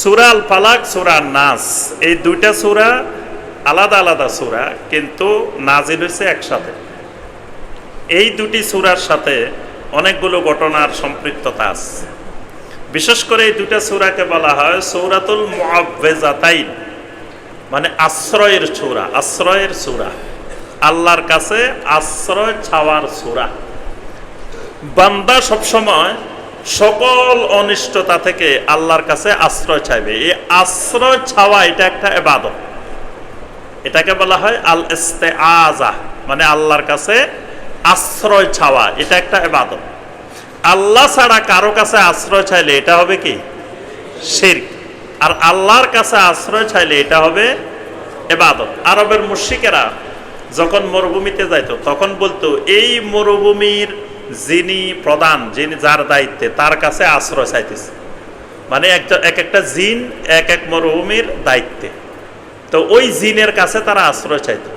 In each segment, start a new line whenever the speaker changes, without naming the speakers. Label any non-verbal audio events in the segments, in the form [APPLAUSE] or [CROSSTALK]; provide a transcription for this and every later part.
সুরা আল ফালাক, সুরা নাস। এই দুইটা সুরা আলাদা আলাদা সুরা, কিন্তু নাজিল হয়েছে একসাথে। এই দুটি সুরার সাথে অনেকগুলো ঘটনার সম্পৃক্ততা আছে। বিশেষ করে এই দুটা সুরাকে বলা হয় সৌরাতুল মুআব্বিজাতাইন মানে আশ্রয়ের সুরা আশ্রয়ের সুরা। আল্লাহর কাছে আশ্রয় ছাওয়ার সুরা। বান্দা সবসময় সকল অনিষ্টতা থেকে আল্লাহর কাছে আশ্রয় চাইবে। এই আশ্রয় ছাওয়া এটা একটা এবাদত এটাকে বলা হয় আল ইস্তে আজা মানে আল্লাহর কাছে আশ্রয় ছাওয়া, এটা একটা এবাদত আল্লাহ ছাড়া কারও কাছে আশ্রয় চাইলে এটা হবে কি? শির আর আল্লাহর কাছে আশ্রয় চাইলে এটা হবে এবাদত আরবের মুশিকেরা যখন মরুভূমিতে যাইতো, তখন বলতো, এই মরুভূমির যিনি প্রধান, যিনি যার দায়িত্বে, তার কাছে আশ্রয় চাইতেছে। মানে এক একটা জিন, এক এক মরুভূমির দায়িত্বে। তো ওই জিনের কাছে তারা আশ্রয় চাইতো।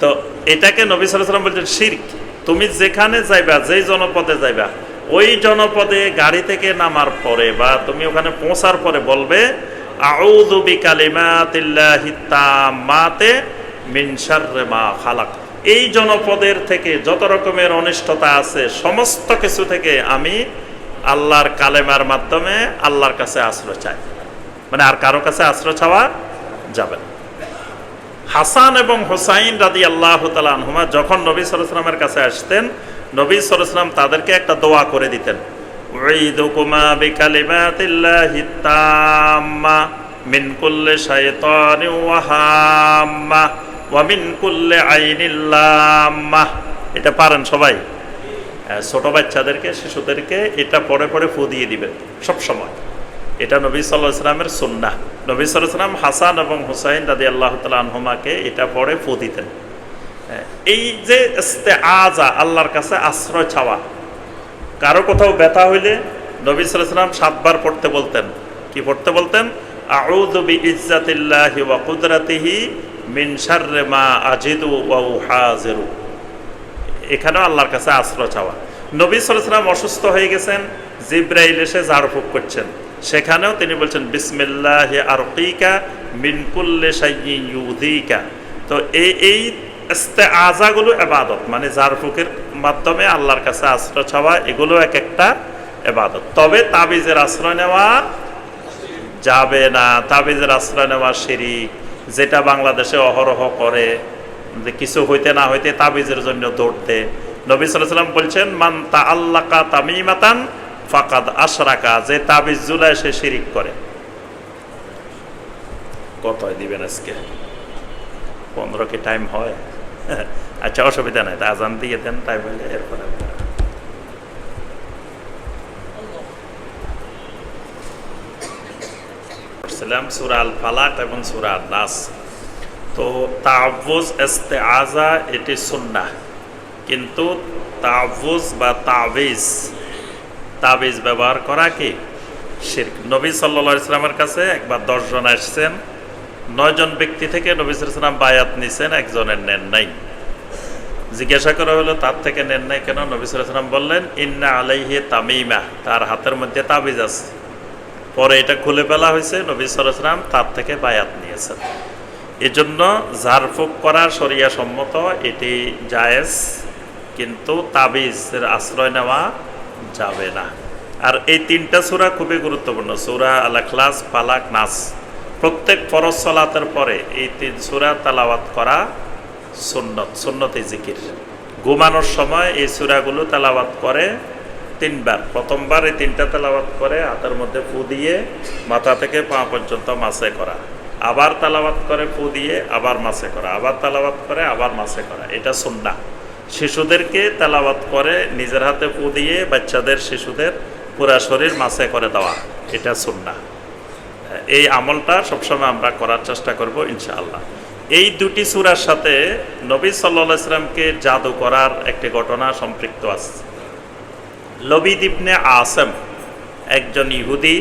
তো এটাকে নবী সালাম বলছেন শির্ক। তুমি যেখানে যাইবা, যেই জনপদে যাইবা, ওই জনপদে গাড়ি থেকে নামার পরে বা তুমি ওখানে পৌঁছার পরে বলবে আউদুবি বিকালিমাতিল্লাহি তাম্মাতে মিন শাররি মা খালাক। এই জনপদের থেকে যত রকমের অনিষ্টতা আছে, সমস্ত কিছু থেকে আমি আল্লাহর কালেমার মাধ্যমে আল্লাহর কাছে আশ্রয় চাই। মানে আর কারও কাছে আশ্রয় চাওয়া যাবে হাসান এবং হোসাইন রাদি আল্লাহ আনহুমা যখন নবী সরসলামের কাছে আসতেন, নবী সরসলাম তাদেরকে একটা দোয়া করে দিতেন। উঈদুকুমা বিকালিমাতিল্লাহি তাম্মা মিন কুল্লি শাইতানিন ওয়া হাম্মা ওয়া মিন কুল্লি আইনিল লাম্মা এটা পারেন সবাই। ছোট বাচ্চাদেরকে, শিশুদেরকে এটা পরে পরে ফু দিয়ে দিবেন, সব সময়। এটা নবী সাল্লাহ ইসলামের সুন্না নবী সাল্লাহ ইসলাম হাসান এবং হুসাইন রাদি আল্লাহ তালা এটা পরে ফু দিতেন। এই যে আজা আল্লাহর কাছে আশ্রয় চাওয়া, কারও কোথাও ব্যথা হইলে নবী সাল্লাহ ইসলাম সাতবার পড়তে বলতেন। কি পড়তে বলতেন? আউযু বিইজ্জাতিল্লাহি ওয়া কুদরাতিহি মিন শাররি মা আজিদু ওয়া উহাজিরু। এখানেও আল্লাহর কাছে আশ্রয় চাওয়া। নবী সালাম অসুস্থ হয়ে গেছেন, জিব্রাইল এসে ঝাড়ফুঁক করছেন। সেখানেও তিনি বলছেন, বিসমিল্লাহ আরকিকা মিনকুল্লে ইউদিকা। তো এই এই আজাগুলো এবাদত মানে ঝাড়ফুঁকের মাধ্যমে আল্লাহর কাছে আশ্রয় চাওয়া, এগুলো এক একটা এবাদত তবে তাবিজের আশ্রয় নেওয়া যাবে না, তাবিজের আশ্রয় নেওয়া শিরিক। যেটা বাংলাদেশে অহরহ করে, যে কিছু হইতে না হইতে তাবিজের জন্য দৌড়তে। নবী সাল্লাম বলছেন, মান তা আল্লাকা তামিমাতান ফাকাদ আশরাকা যে তাবিজ জুলায় সে শিরিক করে। কত দিবেন আজকে? পনেরো কি টাইম হয়? [LAUGHS] আচ্ছা অসুবিধা নাই, তা আজান দিয়ে দেন টাইম হইলে এরপরে। করছিলাম সুরা আল ফালাক এবং সুরা আল নাস তো তাবুজ এস্তে আজা এটি সুন্না কিন্তু তাবুজ বা তাবিজ তাবিজ ব্যবহার করা কি? শির্ক। নবী সাল্লা ইসলামের কাছে একবার দশজন আসছেন। নয়জন ব্যক্তি থেকে নবী সালাম বায়াত নিছেন, একজনের নেন নাই। জিজ্ঞাসা করা হলো, তার থেকে নেন নাই কেন? নবী সালাম বললেন, ইন্না আলাইহে তামিমা। তার হাতের মধ্যে তাবিজ আছে। পরে এটা খুলে ফেলা হয়েছে, নবী সালাম তার থেকে বায়াত নিয়েছেন। এজন্য ঝাড়ফুঁক করা সরিয়া সম্মত, এটি জায়েজ, কিন্তু তাবিজের আশ্রয় নেওয়া যাবে না। আর এই তিনটা সুরা খুবই গুরুত্বপূর্ণ, সুরা আল আখলাস পালাক, নাস। প্রত্যেক ফরজ সলাতের পরে এই তিন সুরা তালাওয়াত করা সুন্নত, সুন্নতি জিকির। ঘুমানোর সময় এই সুরাগুলো তালাওয়াত করে তিনবার। প্রথমবার এই তিনটা তালাওয়াত করে, হাতের মধ্যে ফু দিয়ে মাথা থেকে পা পর্যন্ত মাসে করা। আবার তালাবাত করে, ফু দিয়ে আবার মাসে করা। আবার তালাবাত করে, আবার মাসে করা। এটা সুন্না শিশুদেরকে তালাবাত করে, নিজের হাতে ফু দিয়ে বাচ্চাদের, শিশুদের পুরা শরীর মাসে করে দেওয়া। এটা সুন্না এই আমলটা সবসময় আমরা করার চেষ্টা করব, ইনশাআল্লাহ। এই দুটি সুরার সাথে নবী সাল্লা ইসলামকে জাদু করার একটি ঘটনা সম্পৃক্ত আছে। লবিদ ইবনে আসেম, একজন ইহুদি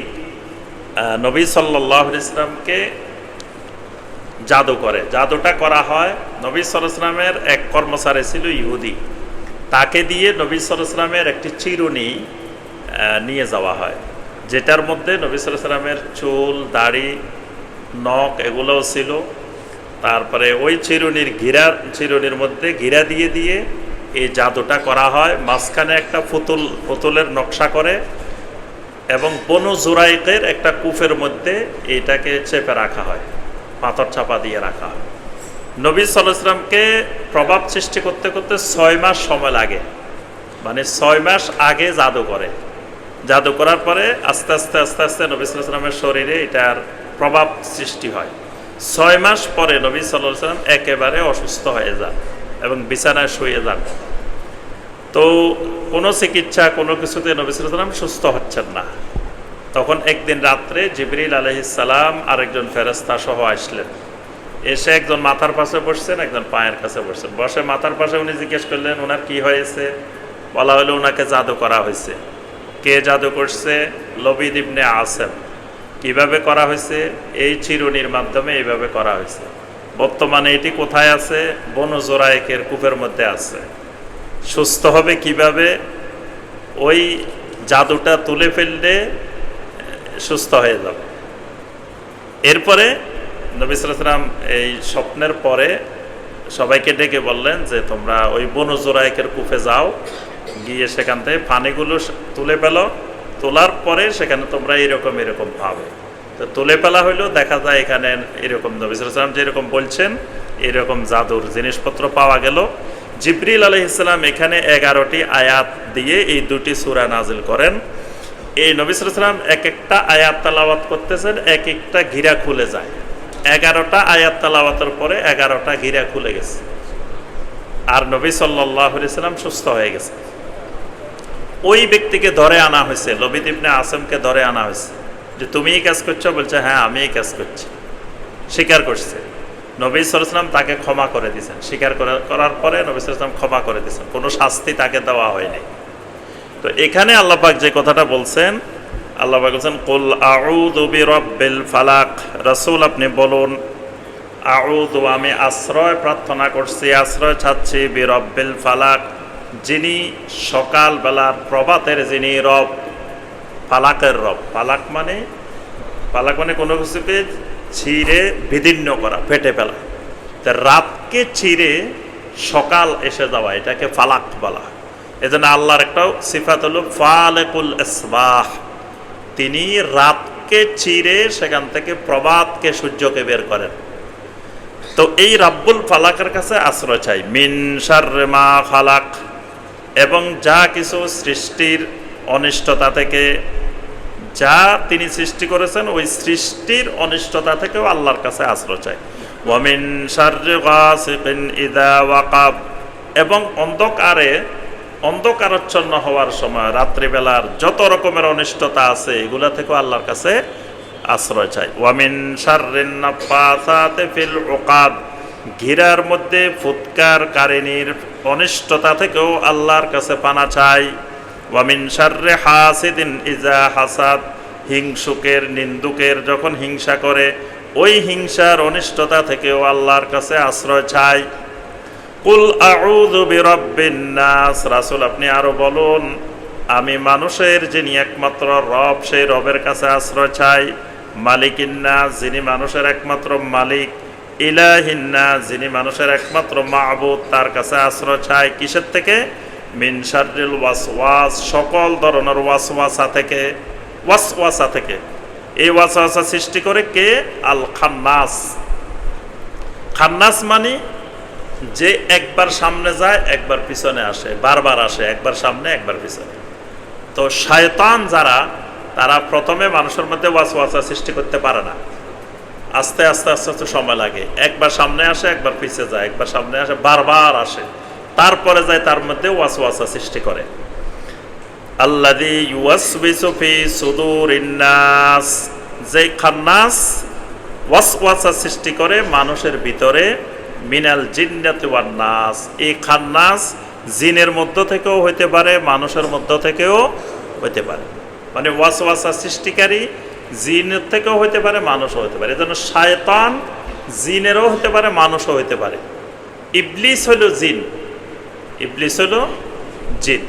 নবী সাল্লাহ ইসলামকে জাদু করে। জাদুটা করা হয়, নবী সরসলামের এক কর্মচারী ছিল ইহুদি। তাকে দিয়ে নবী সরসলামের একটি চিরুনি নিয়ে যাওয়া হয়, যেটার মধ্যে নবী সাল্লাহ সাল্লামের চুল, দাড়ি, নখ এগুলোও ছিল। তারপরে ওই চিরুনির ঘিরার চিরুনির মধ্যে ঘিরা দিয়ে দিয়ে এই জাদুটা করা হয়, মাঝখানে একটা পুতুল, পুতুলের নকশা করে এবং বনু জুরাইকের একটা কূপের মধ্যে এইটাকে চেপে রাখা হয়, পাথর চাপা দিয়ে রাখা হয়। নবী সাল্লামকে প্রভাব সৃষ্টি করতে করতে ছয় মাস সময় লাগে মানে ছয় মাস আগে জাদু করে। জাদু করার পরে আস্তে আস্তে আস্তে আস্তে নবী সাল্লামের শরীরে এটার প্রভাব সৃষ্টি হয়। ছয় মাস পরে নবী সাল্লাহ সাল্লাম একেবারে অসুস্থ হয়ে যান। এবং বিছানায় শুয়ে যান। তো কোনো চিকিৎসা, কোনো কিছুতে নবী সাল্লাম সুস্থ হচ্ছেন না। তখন একদিন রাত্রে জিবরিল আলহিসাল্লাম আরেকজন ফেরস্তা সহ আসলেন। এসে একজন মাথার পাশে বসছেন, একজন পায়ের কাছে বসছেন। বসে মাথার পাশে উনি জিজ্ঞেস করলেন, ওনার কি হয়েছে? বলা হলো, ওনাকে জাদু করা হয়েছে। কে জাদু করছে? লবিদ ইবনে আসেম। কীভাবে করা হয়েছে? এই চিরুনির মাধ্যমে এইভাবে করা হয়েছে। বর্তমানে এটি কোথায় আছে? বনু জোরায়েকের কূপের মধ্যে আছে। সুস্থ হবে কীভাবে? ওই জাদুটা তুলে ফেললে সুস্থ হয়ে যাবে। এরপরে নবী সালাম এই স্বপ্নের পরে সবাইকে ডেকে বললেন যে, তোমরা ওই বনু জোরায়েকের কূপে যাও, গিয়ে সেখান থেকে পানিগুলো তুলে পেল তোলার পরে সেখানে তোমরা এরকম এরকম পাবে। তো তুলে ফেলা হইল, দেখা যায় এখানে এরকম নবী সালাম যেরকম বলছেন, এরকম জাদুর জিনিসপত্র পাওয়া গেল। জিবরিল আলহ ইসলাম এখানে এগারোটি আয়াত দিয়ে এই দুটি সুরা নাজিল করেন। এই নবী সালাম এক একটা আয়াত তালাওয়াত করতেছেন এক একটা ঘিরা খুলে যায়। এগারোটা আয়াত তালাওয়াতের পরে এগারোটা ঘিরা খুলে গেছে। আর নবী সাল্লাহ সাল্লাম সুস্থ হয়ে গেছে। ওই ব্যক্তিকে ধরে আনা হয়েছে লবিদ ইবনে আসেমকে ধরে আনা হয়েছে। যে তুমি কাজ করছ, বলছে হ্যাঁ আমি কাজ করছি। স্বীকার করছে। নবী সালাম তাকে ক্ষমা করে দিয়েছেন। স্বীকার করার পরে নবী সালাম ক্ষমা করে দিয়েছেন। কোনো শাস্তি তাকে দেওয়া হয়নি। তো এখানে আল্লাপাক যে কথাটা বলছেন আল্লাপাক বলছেন, কুল বিরাব্বিল ফালাক। রসুল আপনি বলুন, আউযু, আমি আশ্রয় প্রার্থনা করছি, আশ্রয় চাচ্ছি বিরব্বিল ফালাক। যিনি সকালবেলার প্রভাতের যিনি রব ফালাকের রব। পালাক মানে পালাক মানে কোনো কিছুকে ছিঁড়ে বিদীর্ণ করা, ফেটে ফেলা। তা রাতকে ছিঁড়ে সকাল এসে যাওয়া, এটাকে ফালাক বলা এজন্য আল্লাহর একটা সিফাত হলো, ফালেকুল ইসবাহ। তিনি রাতকে চিরে সেখান থেকে প্রভাতকে সূর্যকে বের করেন। তো এই রাব্বুল ফালাকের কাছে আশ্রয় চাই। মিন মা ফালাক এবং যা কিছু সৃষ্টির অনিষ্টতা থেকে যা তিনি সৃষ্টি করেছেন, ওই সৃষ্টির অনিষ্টতা থেকেও আল্লাহর কাছে আশ্রয় চাই ওয়ামিন ওয়াকাব। এবং অন্ধকারে অন্ধকারাচ্ছন্ন হওয়ার সময়, রাত্রিবেলার যত রকমের অনিষ্টতা আছে, এগুলা থেকেও আল্লাহর কাছে আশ্রয় চাই ওয়ামিন ফিল উকাদ ঘিরার মধ্যে ফুৎকার কারিনীর অনিষ্টতা থেকেও আল্লাহর কাছে পানা চাই ওয়ামিন হাসিদিন ইজা হাসাদ, হিংসুকের, নিন্দুকের যখন হিংসা করে, ওই হিংসার অনিষ্টতা থেকেও আল্লাহর কাছে আশ্রয় চাই কুল আউযু বিরাব্বিন নাস, রাসূল আপনি আরও বলুন, আমি মানুষের যিনি একমাত্র রব, সেই রবের কাছে আশ্রয় চাই। মালিকিন্না যিনি মানুষের একমাত্র মালিক। ইলাহিন্না যিনি মানুষের একমাত্র মাহবুদ তার কাছে আশ্রয় চাই। কিসের থেকে? মিন শাররিল ওয়াসওয়াস, সকল ধরনের ওয়াসওয়াসা থেকে ওয়াসওয়াসা থেকে। এই ওয়াসওয়াসা সৃষ্টি করে কে? আল খান্নাস খান্নাস মানে যে একবার সামনে যায়, একবার পিছনে আসে, বারবার আসে, একবার সামনে, একবার পিছনে। তো শয়তান যারা, তারা প্রথমে মানুষের মধ্যে ওয়াসওয়াসা সৃষ্টি করতে পারে না। আস্তে আস্তে আস্তে আস্তে সময় লাগে। একবার সামনে আসে, একবার পিছে যায়, একবার সামনে আসে, বারবার আসে। তারপরে যায় তার মধ্যে ওয়াসওয়াসা সৃষ্টি করে। আল্লাদি ইউয়াসবিসু ফি সুদুরিন নাস। যে খান্নাস ওয়াসওয়াসা সৃষ্টি করে মানুষের ভিতরে, মিনাল জিন্নাতি নাস। এই খান্নাস জিনের মধ্য থেকেও হইতে পারে, মানুষের মধ্য থেকেও হইতে পারে। মানে ওয়াসওয়াসা সৃষ্টিকারী জিনের থেকেও হইতে পারে, মানুষও হইতে পারে। এজন্য শায়তান জিনেরও হতে পারে, মানুষও হইতে পারে। ইবলিস হইল জিন। ইবলিস হইল জিন।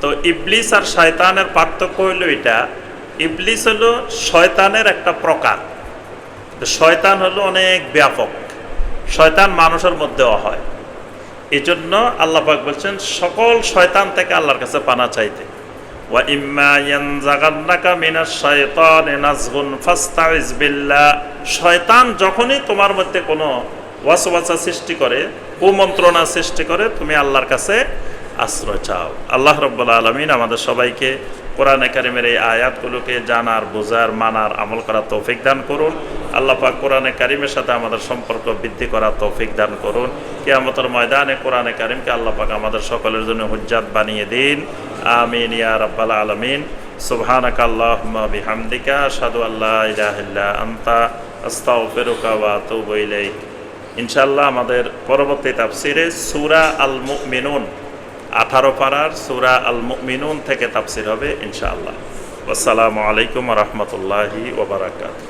তো ইবলিস আর শয়তানের পার্থক্য হইল এটা, ইবলিস হলো শয়তানের একটা প্রকার। শয়তান হলো অনেক ব্যাপক, শয়তান মানুষের মধ্যেও হয়। এই জন্য আল্লাপাক বলছেন, সকল শয়তান থেকে আল্লাহর কাছে পানা চাইতে। শয়তান যখনই তোমার মধ্যে কোনো ওয়াসওয়াসা সৃষ্টি করে, কুমন্ত্রণা সৃষ্টি করে, তুমি আল্লাহর কাছে আশ্রয় চাও। আল্লাহ রব্বুল আলমিন আমাদের সবাইকে কোরআনে কারিমের এই আয়াতগুলোকে জানার, বোঝার, মানার, আমল করার তৌফিক দান করুন। আল্লাহ কোরআনে কারিমের সাথে আমাদের সম্পর্ক বৃদ্ধি করার তৌফিক দান করুন। কিয়ামতের ময়দানে কোরআনে কারিমকে আল্লাহ পাক আমাদের সকলের জন্য হুজ্জাত বানিয়ে দিন। আমিন ইয়া রাব্বাল আলামিন। সুবহানাক আল্লাহুম্মা বিহামদিকা, আশহাদু আল্লা ইলাহা ইল্লা আনতা, আস্তাগফিরুকা ওয়া ইনশাআল্লাহ আমাদের পরবর্তী তাফসিরে সুরা আল মিনুন আঠারো পাড়ার সুরা আল মিনুন থেকে তাফসির হবে ইনশাআল্লাহ। আসসালামু আলাইকুম রহমতুল্লাহি ওবরাকাত